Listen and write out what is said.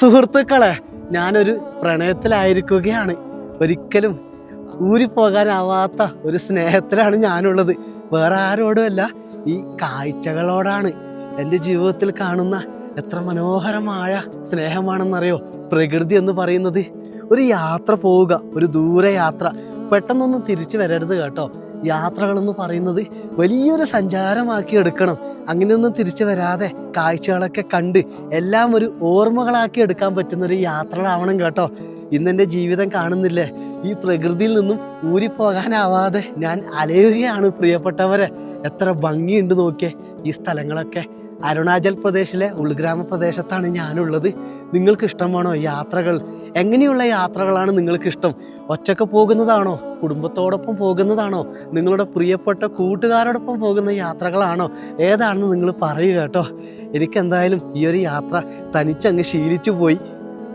സുഹൃത്തുക്കളെ ഞാനൊരു പ്രണയത്തിലായിരിക്കുകയാണ്. ഒരിക്കലും ഊരിപ്പോകാനാവാത്ത ഒരു സ്നേഹത്തിലാണ് ഞാനുള്ളത്. വേറെ ആരോടുമല്ല ഈ കാഴ്ചകളോടാണ് എന്റെ ജീവിതത്തിൽ കാണുന്ന എത്ര മനോഹരമായ സ്നേഹമാണെന്നറിയോ? പ്രകൃതി എന്ന് പറയുന്നത് ഒരു യാത്ര പോവുക ഒരു ദൂരയാത്ര. പെട്ടെന്നൊന്നും തിരിച്ചു വരരുത് കേട്ടോ. യാത്രകളെന്ന് പറയുന്നത് വലിയൊരു സഞ്ചാരമാക്കി എടുക്കണം. അങ്ങനെയൊന്നും തിരിച്ചു വരാതെ കാഴ്ചകളൊക്കെ കണ്ട് എല്ലാം ഒരു ഓർമ്മകളാക്കി എടുക്കാൻ പറ്റുന്ന ഒരു യാത്രകളാവണം കേട്ടോ. ഇന്നെന്റെ ജീവിതം കാണുന്നില്ലേ? ഈ പ്രകൃതിയിൽ നിന്നും ഊരിപ്പോകാനാവാതെ ഞാൻ അലയുകയാണ് പ്രിയപ്പെട്ടവരെ. എത്ര ഭംഗിയുണ്ട് നോക്കിയേ. ഈ സ്ഥലങ്ങളൊക്കെ അരുണാചൽ പ്രദേശിലെ ഉൾഗ്രാമ പ്രദേശത്താണ് ഞാനുള്ളത്. നിങ്ങൾക്ക് ഇഷ്ടമാണോ യാത്രകൾ? എങ്ങനെയുള്ള യാത്രകളാണ് നിങ്ങൾക്ക് ഇഷ്ടം ഒറ്റയ്ക്ക് പോകുന്നതാണോ? കുടുംബത്തോടൊപ്പം പോകുന്നതാണോ? നിങ്ങളുടെ പ്രിയപ്പെട്ട കൂട്ടുകാരോടൊപ്പം പോകുന്ന യാത്രകളാണോ? ഏതാണെന്ന് നിങ്ങൾ പറയുക കേട്ടോ. എനിക്കെന്തായാലും ഈ ഒരു യാത്ര തനിച്ചങ്ങ് ശീലിച്ചു പോയി.